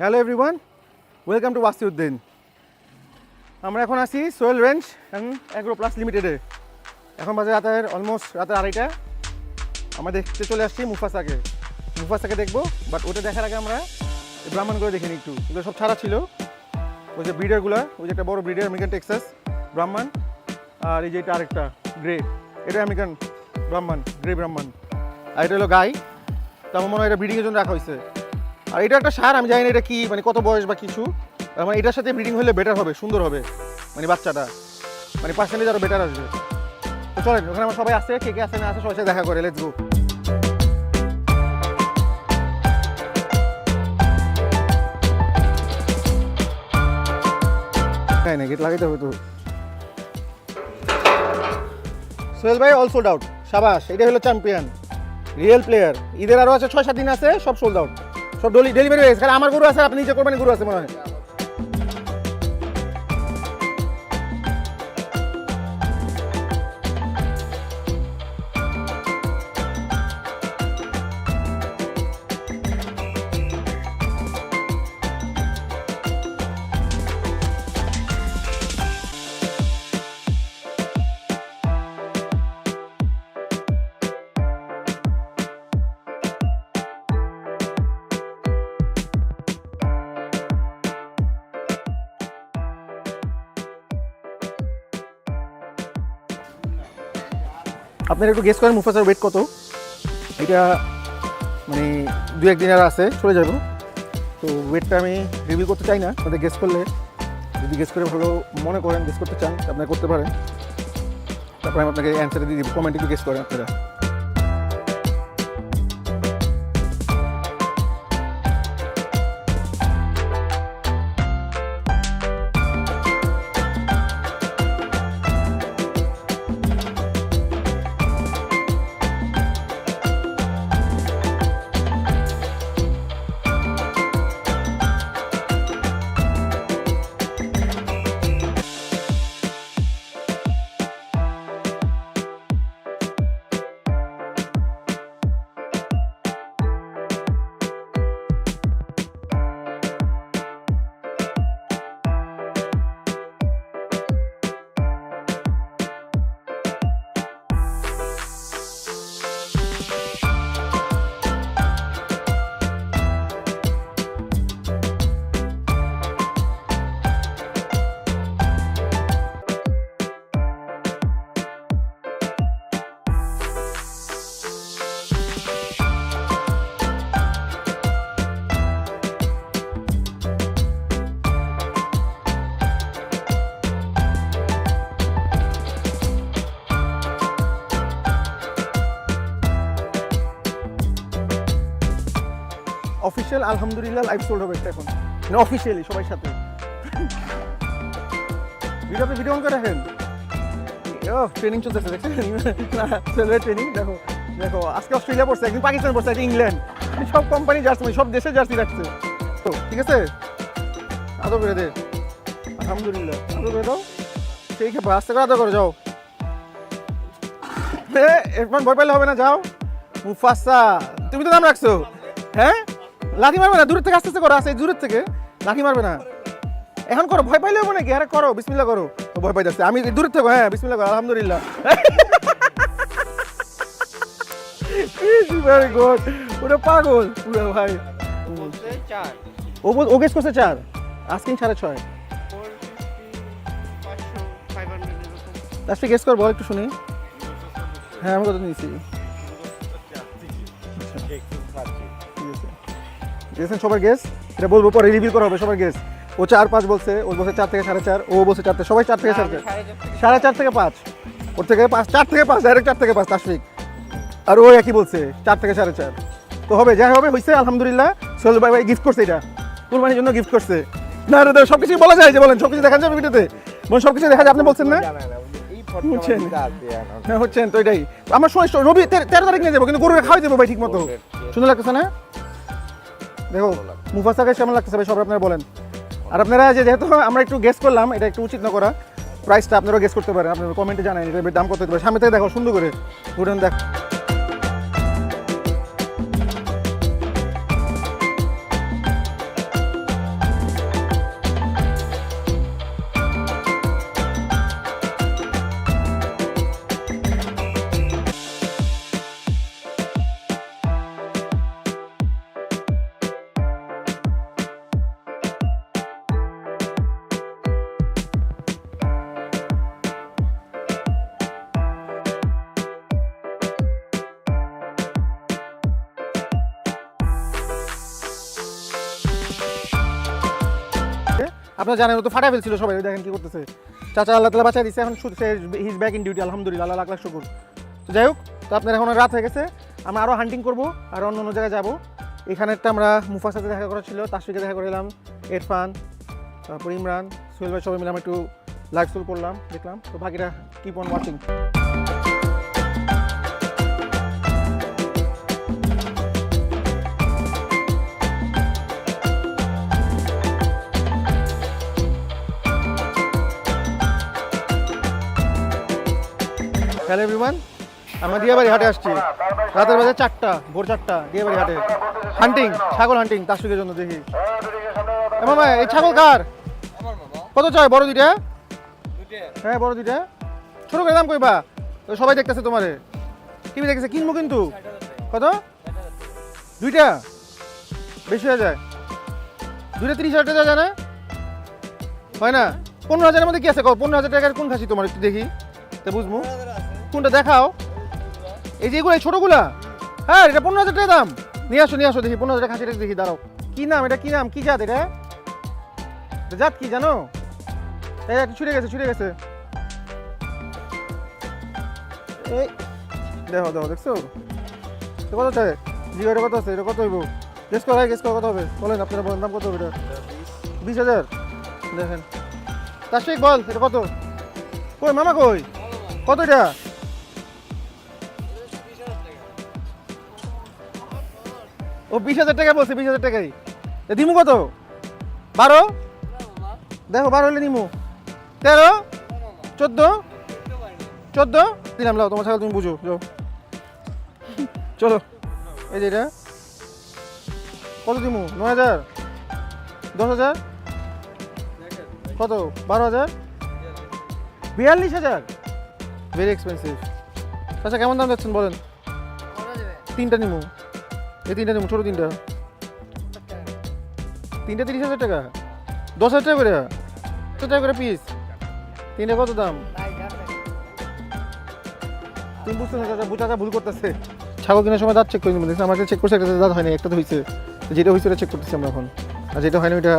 Hello everyone welcome to Uddin আমরা এখন আছি Shoyel range and agro plus লিমিটেডে এখন বাজে রাতের অলমোস্ট রাতের আড়াইটা। আমরা দেখতে চলে আসছি মুফাসাকে মুফাসাকে দেখব বাট ওটা দেখার আগে আমরা এই ব্রাহ্মণগুলো দেখে নিই একটু। এগুলো সব ছাড়া ছিল। ওই যে ব্রিডারগুলো ওই যে একটা বড় ব্রিডার আমেরিকান টেক্সাস ব্রাহ্মণ আর এই যে এটা আরেকটা গ্রে এটা আমেরিকান ব্রাহ্মণ গ্রে ব্রাহ্মণ আর এটা হলো গাই তো আমার মনে হয় এটা ব্রিডিংয়ের জন্য রাখা হয়েছে। আর এটা একটা সার, আমি জানি না এটা কি মানে কত বয়স বা কিছু। মানে এটার সাথে ব্রিডিং হলে বেটার হবে, সুন্দর হবে মানে বাচ্চাটা। মানে পার্সেন্টেজ আরও বেটার আসবে। তো চলেন, ওখানে আমার সবাই আসছে কে কে আসে না আসে সবাই দেখা করে লেটস গো তাই না গেট লাগাইতে হবে তো। সোহেল ভাই অল সোল্ড আউট সাবাস, এটা হলো চ্যাম্পিয়ন রিয়েল প্লেয়ার ঈদের আরও আছে, ছয় সাত দিন আছে, সব সোল্ড আউট সব ডেলিভারি হয়ে গেছে। আমার গরু আছে আপনি নিজে করবেন গরু আছে মনে হয়। আপনারা একটু গেস করেন মুফাসার ওয়েট কত? এটা মানে দু একদিন আর আছে, চলে যাব। তো ওয়েটটা আমি রিভিউ করতে চাই না, তাদের গেস করলে। যদি গেস করে ভালো মনে করেন গেস করতে চান, আপনারা করতে পারেন। তারপরে আমি আপনাকে অ্যান্সার দিয়ে দিব কমেন্টে একটু গেস করেন আপনারা। আলহামদুলিল্লাহ লাইভ সোল্ড হবে এখন। মানে অফিসিয়ালি সবার সাথে। ভিডিও ভিডিও অন করে রাখেন। ও ট্রেনিং চলতেছে, দেখছেন? ট্রেনিং দেখো দেখো, আজকে অস্ট্রেলিয়া পড়ছে, একদিন পাকিস্তান পড়ছে, একদিন ইংল্যান্ড। সব কোম্পানি জার্সি মানে সব দেশে জার্সি রাখছে। তো, ঠিক আছে? আদর করে দে। আলহামদুলিল্লাহ, আদর করে দাও। ঠিক আছে আস্তে করে আদর করে, যাও। এরপর ভয় পাইলে হবে না, যাও। মুফাসা তুমি তো নাম রাখছো হ্যাঁ? লাঠি মারবে না দূরের থেকে আস্তে আস্তে করো আস্তে দূরের থেকে। লাঠি মারবে না। এখন করো ভয় পাইলে হবে নাকি? আরে করো বিসমিল্লা করো। ও ভয় পাইতেছে আমি দূরের থেকে হ্যাঁ বিসমিল্লা করো আলহামদুলিল্লাহ। ভেরি গুড পুরো পাগল পুরো ভাই। ও বল- ও গেস করছে চার। আজকে সাড়ে ছয়। লাস্টে গেস করব একটু শুনি। হ্যাঁ আমি কত নিয়েছি গেছেন সবার গেস এটা বলব পরে রিভিউ করা হবে সবার গেস ও চার পাঁচ বলছে ও বলছে চার থেকে সাড়ে চার ও বলছে চার থেকে সবাই চার থেকে সাড়ে চার সাড়ে চার থেকে পাঁচ। ওর থেকে পাঁচ চার থেকে পাঁচ ডাইরেক্ট চার থেকে পাঁচ তাসফিক আর ও একই বলছে চার থেকে সাড়ে চার। তো হবে যাই হবে হয়েছে আলহামদুলিল্লাহ। সোহেল ভাই ভাই গিফট করছে এটা। কুরবানির জন্য গিফট করছে। না না সব কিছু বলা যায় যে বলেন সব কিছু দেখা যাবে ভিডিওতে। বলেন সব কিছু দেখা যায় আপনি বলছেন না? বুঝছেন হ্যাঁ হচ্ছেন তো এটাই। আমার সময় রবি তেরো তেরো তারিখ নিয়ে যাব কিন্তু গরুকে খাওয়াই দেবো ভাই ঠিক মতো সুন্দর লাগতেছে না? দেখো, মুফাসাকে কেমন লাগতেছে ভাই? সব আপনারা বলেন। আর আপনারা যেহেতু আমরা একটু গেস করলাম, এটা একটু উচিত না করা। প্রাইসটা আপনারা গেস করতে পারেন। আপনারা কমেন্টে এটা দাম কত হতে সামনে থেকে দেখো, সুন্দর করে। ঘুরেন দেখ। আপনারা জানেন তো ফাটা ফেলছিল সবাই দেখেন কি করতেছে। চাচা আল্লাহ তালা বাঁচাই দিচ্ছে এখন হিজ ব্যাক ইন ডিউটি আলহামদুলিল্লাহ, আল্লাহ লাখ লাখ শুকুর। তো যাই হোক, তো আপনার এখন রাত হয়ে গেছে, আমরা আরও হান্টিং করব, আর অন্য অন্য জায়গায় যাব। এখানে একটা আমরা মুফার সাথে দেখা করা ছিল তার সঙ্গে দেখা করে এলাম ইরফান তারপর ইমরান, সোহেল ভাই সবাই মিলে আমরা একটু লাইভ স্টোর করলাম, দেখলাম। তো বাকিটা keep on watching hello everyone আমরা দিয়াবাড়ি হাটে আসছি। রাতের বাজে চারটা, ভোর চারটা দিয়াবাড়ি হাটে। হান্টিং ছাগল হান্টিং তাসুকের জন্য দেখি। মামা এই ছাগল কার? কত চাই বড় দুইটা? হ্যাঁ বড় দুইটা। ছোট করে দাম কইবা সবাই দেখতেছে তোমারে। টিভি দেখতেছে কিনবো কিন্তু। কত? দুইটা? বেশি হয়ে যায়। দুইটা তিরিশ হাজার টাকা যায় না? হয় না? পনেরো হাজারের মধ্যে কি আছে? পনেরো হাজার টাকার কোন খাসি তোমার? একটু দেখি। তা বুঝব। কোনটা দেখাও? এই যে এগুলো, এই ছোটগুলা? হ্যাঁ এটা পনেরো হাজার টাকা দাম। নিয়ে আসো নিয়ে আসো দেখি, পনেরো হাজার খাসিটা দেখি, দাঁড়াও। কি নাম? এটা কি নাম? কি জাত এটা? জাত কি জানো? এই ছুটে গেছে ছুটে গেছে। এই, দেখো দেখো, দেখছ? কত চাই? জিও এটা কত আছে? এটা কত হইব? গেস কর গেস কর, কত হবে? বলেন, আপনারা বলেন, দাম কত হবে এটা? বিশ হাজার। দেখেন। তার বল, এটা কত? কই, মামা কই? কত এটা? ও বিশ হাজার টাকা বলছে, বিশ হাজার টাকাই দিমু কত? বারো? দেখো, বারো হলে নিমু তেরো? চোদ্দ? চোদ্দ? দিলাম, লাও, তোমার ছাগল তুমি বুঝো, যাও। চলো, এই যে এটা। কত দিমু? নয় হাজার? দশ হাজার? কত? বারো হাজার? বিয়াল্লিশ হাজার? ভেরি এক্সপেন্সিভ আচ্ছা কেমন দাম যাচ্ছেন, বলেন? তিনটা নিমু। এই তিনটা ছোটো তিনটা। তিনটা তিরিশ হাজার টাকা? দশ হাজার টাকা করে? কত টাকা করে পিস তিনটা কত দাম? তুমি বুঝতে না ভুল করতেছে। ছাগল কেনার সময় দাঁত চেক করে দেখছি আমাকে চেক করছে, একটা দাঁত হয়নি, একটা তো হয়েছে যেটা হয়েছে ওটা চেক করতেছি আমরা এখন। আর যেটা হয়নি, ওইটা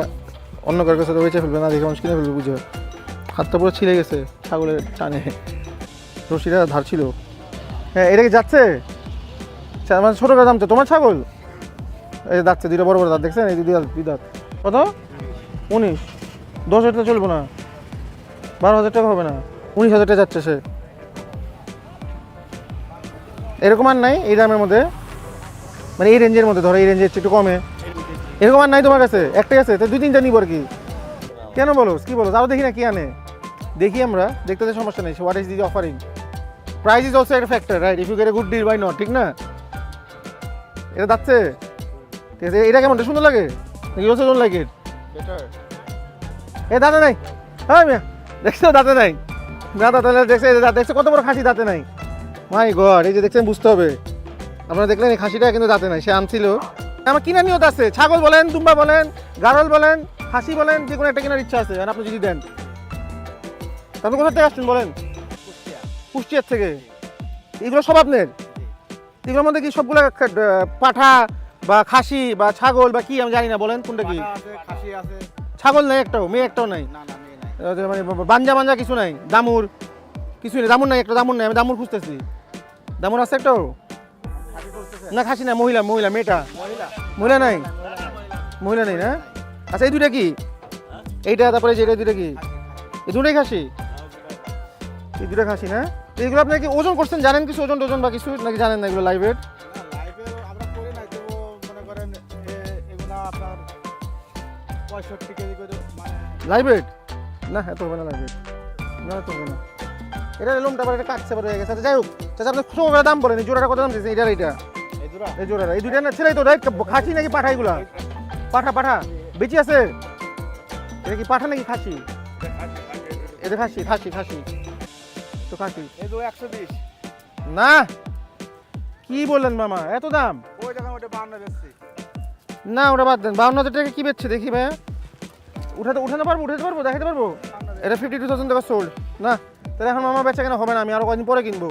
অন্য কারোর কাছে বেঁচে ফেলবে না, দেখে মানুষ কিনে ফেলবে বুঝে হাতটা পুরো ছিঁড়ে গেছে ছাগলের টানে। রশিটা ধার ছিল। হ্যাঁ এটা কি যাচ্ছে? মানে ছোটো দাম তো, তোমার ছাগল? এই যাচ্ছে দুইটা বড় বড় দাঁত, দেখছেন? এই দুই দাঁত দুই দাঁত। কত? উনিশ। দশ হাজার চলবো না। বারো হাজার টাকা হবে না। উনিশ হাজার যাচ্ছে সে। এরকম আর নাই এই দামের মধ্যে? মানে এই রেঞ্জের মধ্যে, ধরো এই রেঞ্জের একটু কমে। এরকম আর নাই তোমার কাছে? একটাই আছে? তো দুই তিনটা নিব আর কি। কেন বলো? কি বলো? তাও দেখি না কি আনে। দেখি আমরা, দেখতে সমস্যা নেই। What is the offering price is also একটা factor right if you get a good deal buy not ঠিক না? এটা যাচ্ছে। ঠিক আছে এটা কেমন? সুন্দর লাগে? নাকি অলসো ডোন্ট লাইক ইট এ দাঁতে নাই। হ্যাঁ মিয়া দেখছ দাঁতে নাই। না দাঁতে নাই দেখছে দেখছ কত বড় খাসি দাঁতে নাই। মাই গড এই যে দেখছেন বুঝতে হবে। আপনারা দেখলেন এই খাসিটা কিন্তু দাঁতে নাই সে আনছিল। আমার কিনা নিয়ত আছে ছাগল বলেন দুম্বা বলেন গারল বলেন খাসি বলেন যে কোনো একটা কেনার ইচ্ছা আছে আর আপনি যদি দেন। আপনি কোথা থেকে আসছেন বলেন? কুষ্টিয়ার থেকে। এগুলো সব আপনার? এগুলোর মধ্যে কি সবগুলো পাঠা বা খাসি বা ছাগল বা কি আমি জানি না বলেন কোনটা কি? ছাগল নাই একটাও মেয়ে একটাও নাই? মানে বাঞ্জা বাঞ্জা কিছু নাই দামুর। কিছু নেই দামুর নাই একটা দামুর নাই আমি দামুর খুঁজতেছি। দামুর আছে একটাও? না খাসি না মহিলা মহিলা মেয়েটা। মহিলা। নাই? মহিলা নেই না? আচ্ছা এই দুটা কি? এইটা তারপরে যে এটা দুটা কি? এই দুটাই খাসি? এই দুটা খাসি না? এগুলো আপনি কি ওজন করছেন? জানেন কিছু ওজন টোজন বা কিছু নাকি জানেন না এগুলো লাইভে কেজি করে মানে না এত হবে না লাইভের না এত হবে না। এটা লোমটা আবার এটা কাটছে হয়ে গেছে। আচ্ছা, যাই হোক। চাচা আপনি করে দাম বলেন। এই জোড়াটা কত দাম দিয়েছেন? এটার এইটা। এই জোড়াটা। এই দুইটা না ছেলেই তো রাইট খাসি নাকি পাঠা এগুলা? পাঠা পাঠা। বেশি আছে? এটা কি পাঠা নাকি খাসি? এটা খাসি খাসি খাসি। তো খাসি এই একশো বিশ। না? কি বললেন মামা? এত দাম? ওই যখন ওটা বান্ন বেচছি। না ওটা বাদ দেন। বাউন্ন হাজার টাকা কি বেচছে দেখি ভাইয়া? উঠাতে উঠাতে পারব উঠাতে পারব দেখাতে পারব? এটা ফিফটি টু থাউজেন্ড টাকা সোল্ড না তাহলে এখন মামা বেচা কেন হবে না? আমি আরও কদিন পরে কিনবো।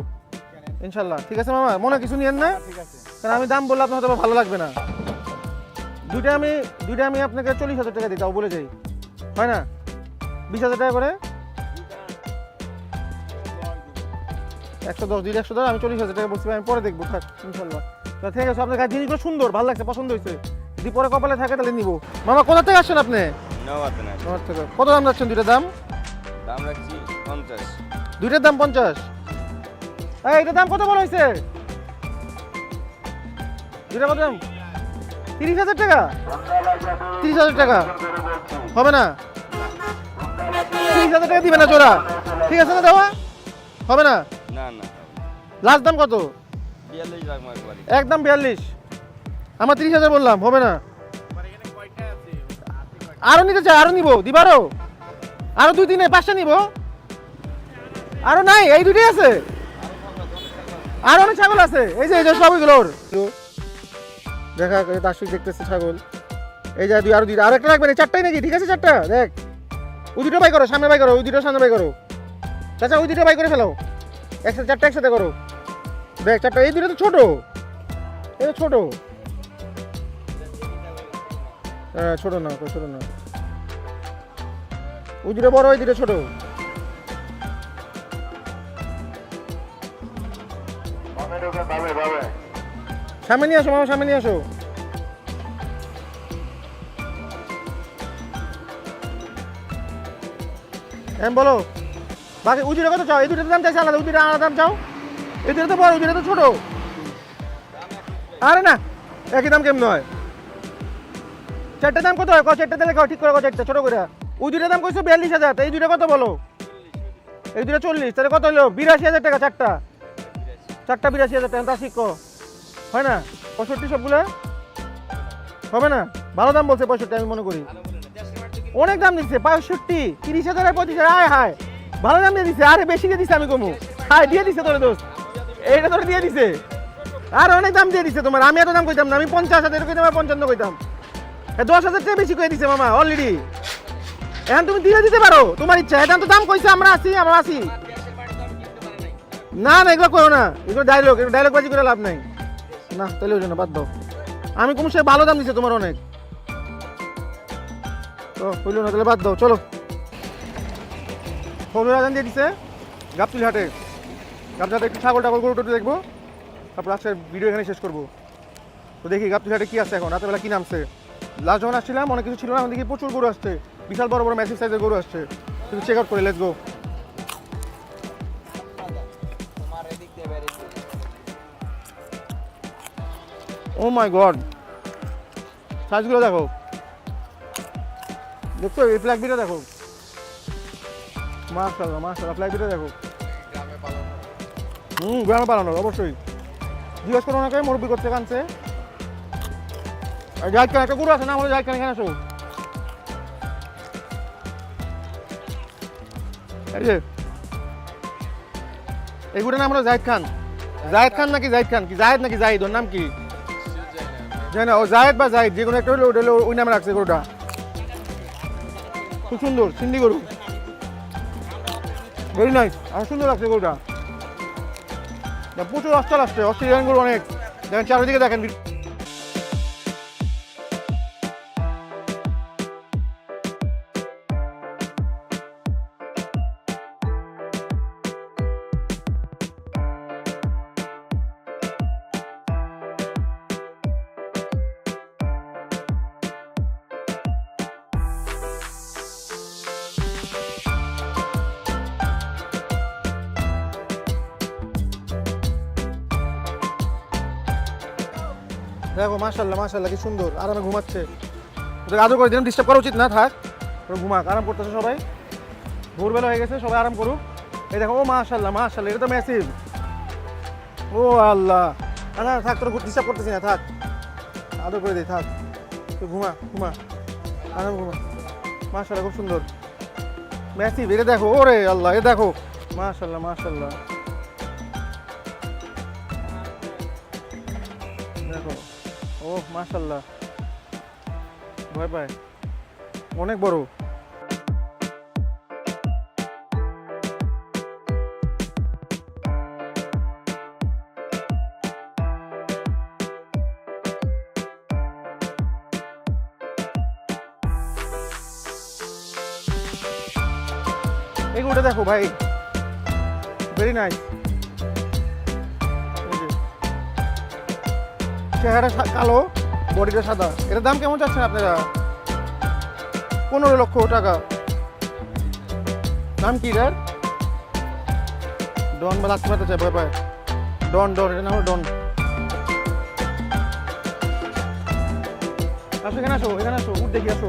ইনশাল্লাহ ঠিক আছে মামা? মনে কিছু নিয়েন না? ঠিক আছে। কারণ আমি দাম বললে আপনার হয়তো ভালো লাগবে না। দুইটা আমি দুইটা আমি আপনাকে চল্লিশ হাজার টাকা দিই তাও বলে যাই। হয় না? বিশ হাজার টাকা করে? একশো দশ দুই একশো দশ আমি চল্লিশ হাজার টাকা বলছি আমি পরে দেখব থাক ইনশাল্লাহ। তা ঠিক আছে আপনার কাছে জিনিসগুলো সুন্দর ভালো লাগছে পছন্দ হয়েছে। যদি পরে কপালে থাকে তাহলে নিবো। মামা কোথা থেকে আসছেন আপনি? থেকে। কত দাম যাচ্ছেন দুইটার দাম? দাম রাখছি পঞ্চাশ। দুইটার দাম পঞ্চাশ? এই এটার দাম কত বড় হয়েছে? দুইটা কত দাম? তিরিশ হাজার টাকা? তিরিশ হাজার টাকা? হবে না? তিরিশ হাজার টাকা দিবে না জোড়া। ঠিক আছে না দেওয়া? হবে না? না না। লাস্ট দাম কত? বিয়াল্লিশ রাখব একবারে একদম বিয়াল্লিশ। আমার তিরিশ হাজার বললাম হবে না। আরও নিতে চাই আরও নিবো দিবারও আরও? দুই দিনে পাঁচটা নিব? আরও নাই এই দুইটাই আছে। আর অনেক ছাগল আছে। এই যে এই যে সবগুলোর দেখা দার্শিক দেখতেছে ছাগল। এই যে দুই আরও দুইটা। আর একটা রাখবেন চারটাই নাকি? ঠিক আছে চারটা। দেখ। ওই দুটো বাই করো সামনে বাই করো ওই দুটো সামনে বাই করো। চাচা ওই দুটো বাই করে ফেলো একসাথে চারটা একসাথে করো। দেখ চারটা। এই দুটো তো ছোট। এটা ছোট। হ্যাঁ ছোট না ছোট না। ওই দুটো বড় ওই দুটো ছোট। সামনে নিয়ে আসো মামা সামনে নিয়ে আসো। হ্যাঁ বলো। বাকি দুটো কত চাও? এই দুটোর দাম চাইছে আলাদা দুটো আলাদা দাম চাও? এই দুটো তো বড় দুটো তো ছোট। আরে না, একই দাম কেমন হয়? চারটে দাম কত হয়? ক চারটে দিলে ঠিক করে ক চারটে, ছোট করে। ওই দাম কইছো বিয়াল্লিশ হাজার এই দুটো কত বলো? এই দুটো চল্লিশ, তাহলে কত হলো? বিরাশি হাজার টাকা চারটা। চারটা বিরাশি হাজার টাকা, তা শিখ হয় না? পঁয়ষট্টি সবগুলো? হবে না? ভালো দাম বলছে পঁয়ষট্টি, আমি মনে করি। অনেক দাম দিচ্ছে, পঁয়ষট্টি, তিরিশ হাজার, পঁচিশ হাজার, আয় হায়। ভালো দাম দিয়ে দিছে, আরে বেশি দিয়ে দিচ্ছে আমি কমু। হায় দিয়ে দিছে তোর দোস্ত। এইটা তোর দিয়ে দিছে। আর অনেক দাম দিয়ে দিছে তোমার, আমি এত দাম কইতাম না, আমি পঞ্চাশ হাজার কইতাম আর পঞ্চান্ন কইতাম। দশ হাজার টাকা বেশি করে দিছে মামা অলরেডি এখন তুমি দিয়ে দিতে পারো, তোমার ইচ্ছা। এটা তো দাম কইছে, আমরা আসি আমরা আসি না না, এগুলো করো না, এগুলো ডায়লগ এগুলো ডায়লগ বাজি করে লাভ নাই। না, তাহলে ওই জন্য বাদ দাও। আমি কোন সে ভালো দাম দিছে তোমার অনেক। তো, হইল না, তাহলে বাদ দাও, চলো। ফোন আজান দিয়ে দিছে, গাবতুল হাটে। গাবতুল একটু ছাগল টাগল গরু দেখব, তারপর আজকের ভিডিও এখানে শেষ করব। তো দেখি গাবতুল হাটে কি আছে এখন, রাতেরবেলা কি নামছে। লাস্ট যখন আসছিলাম, অনেক কিছু ছিল না দেখি প্রচুর গরু আসছে। বিশাল বড় বড় ম্যাসিভ সাইজের গরু আসছে। তুমি চেক আউট করে let's go oh my god সাইজগুলো দেখো। দেখছ, এই ফ্ল্যাগ বিটা দেখো। দেখো। হুম গ্রামে অবশ্যই। জিজ্ঞেস করো ওনাকে মুরব্বী করতে কানছে। আর জাহিদ খান একটা গরু আছে না? আমাদের জাহিদ খান এখানে আসো এই যে এই নাম হলো জাহিদ খান। জাহিদ খান। নাকি জাহিদ খান? কি জাহিদ নাকি জাহিদ ওর নাম কি? জানি না ও জাহেদ বা জাহিদ যে কোনো একটা হলো ওটা হলো ওই নামে রাখছে গরুটা। খুব সুন্দর সিন্ধি গরু। ভেরি নাইস আর সুন্দর লাগছে গরুটা প্রচুর রাস্তা আসছে অস্ট্রেলিয়ান গরু অনেক। দেখেন চারিদিকে দেখেন দেখো মাশাল্লাহ মাশাল্লাহ কি সুন্দর। আরামে ঘুমাচ্ছে। ওদের আদর করে দিলাম ডিস্টার্ব করা উচিত না, থাক। ওরা ঘুমাক, আরাম করতেছে সবাই। ভোরবেলা হয়ে গেছে, সবাই আরাম করুক। এই দেখো, ও মাশাল্লাহ মাশাল্লাহ এটা তো ম্যাসিভ ও আল্লাহ। না থাক, তোর ডিস্টার্ব করতেছি না, থাক। আদর করে দিই থাক। তুই ঘুমা ঘুমা। আরাম ঘুমা। মাশাল্লাহ খুব সুন্দর। ম্যাসিভ এটা দেখো, ওরে আল্লাহ, এ দেখো। মাশাল্লাহ মাশাল্লাহ ও মাশাল্লাহ। ভয় পায়। অনেক বড়। গরুটা দেখো ভাই। ভেরি নাইস চেহারা কালো, বডিটা সাদা। এটার দাম কেমন চাচ্ছেন আপনারা? পনেরো লক্ষ টাকা। দাম কি এটার? ডন বা লাচ্ছি মারতে চাই, ভয় পায়। ডন ডন এটা নাম ডন। আসো, এখানে আসো এখানে আসো, উঠ দেখি, আসো।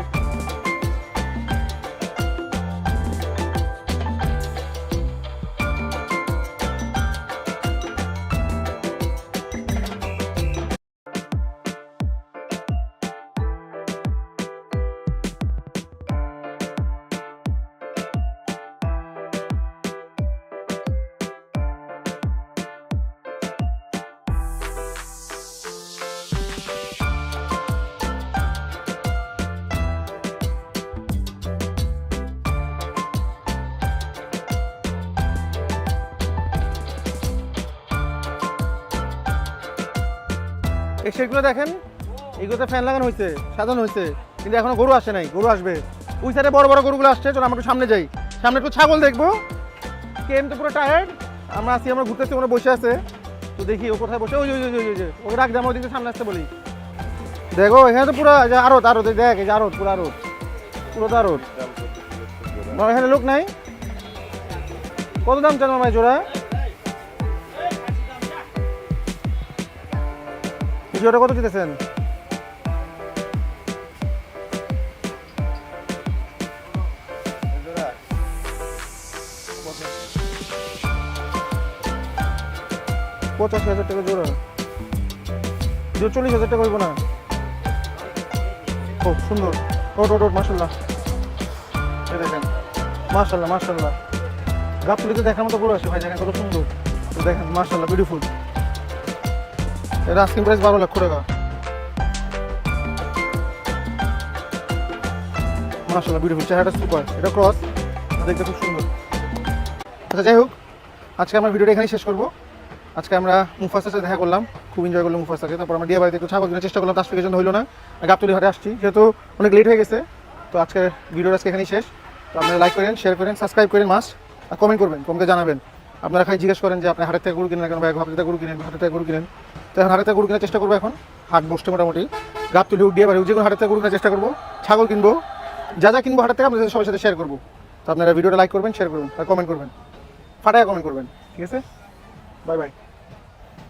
এই দেখেন এগুলোতে ফ্যান লাগানো হয়েছে সাজানো হয়েছে কিন্তু এখনও গরু আসে নাই গরু আসবে। ওই সাইডে বড় বড় গরুগুলো আসছে চলো আমরা একটু সামনে যাই। সামনে একটু ছাগল দেখব। কেন তো পুরো টায়ার্ড আমরা আসি আমরা ঘুরতেছি ওরা বসে আছে। তো দেখি ও কোথায় বসে ওই ওই ওই, ওই ওই রাখ যাব ওদিকে সামনে আসতে বলি। দেখো এখানে তো পুরো আরত আরত দেখ এই যে আরত পুরো আরত পুরো আরত। এখানে লোক নাই? কত দাম চান মামাই জোড়া? জোড়া কত দিতেছেন? পঁচাশি হাজার টাকা জোড়া। জোর চল্লিশ হাজার টাকা হইব না। ও, সুন্দর। ওট ওট ওট মাসাল্লাহ দেখেন মাসাল্লাহ মাসাল্লাহ গাছগুলিতে দেখার মতো পুরো আছে ভাই, দেখেন কত সুন্দর। দেখেন মাসাল্লাহ বিউটিফুল এটা আস্কিং প্রাইস বারো লক্ষ টাকা। মাসাল্লাহ বিউটিফুল চেহারাটা সুপার এটা ক্রস দেখতে খুব সুন্দর। আচ্ছা যাই হোক, আজকে আমার ভিডিওটা এখানেই শেষ করব। আজকে আমরা মুফাসার সাথে দেখা করলাম। খুব এনজয় করলাম মুফাসাকে তারপর আমরা ডিয়া বাড়িতে একটু চেষ্টা করলাম। তার জন্য হলো না। গাবতলি হাটে আসছি, যেহেতু অনেক লেট হয়ে গেছে। তো আজকের ভিডিওটা আজকে এখানেই শেষ। তো আপনারা লাইক করেন শেয়ার করেন সাবস্ক্রাইব করেন মাস্ট আর কমেন্ট করবেন কমকে জানাবেন। আপনারা খালি জিজ্ঞেস করেন যে আপনি হাটের থেকে গরু কিনেন কেন ভাই হাটের থেকে গরু কিনেন হাটের থেকে গরু কিনেন, তো এখন হাটের থেকে গরু কেনার চেষ্টা করব এখন। হাট বসতে মোটামুটি। গাপ তুলি উঠিয়ে বাড়ি যে কোনো হাটের থেকে গরু কেনার চেষ্টা করব। ছাগল কিনবো। যা যা কিনবো হাটের থেকে, আপনাদের সবার সাথে শেয়ার করব। তো আপনারা ভিডিওটা লাইক করবেন শেয়ার করবেন আর কমেন্ট করবেন। ফাটায় কমেন্ট করবেন। ঠিক আছে? Bye bye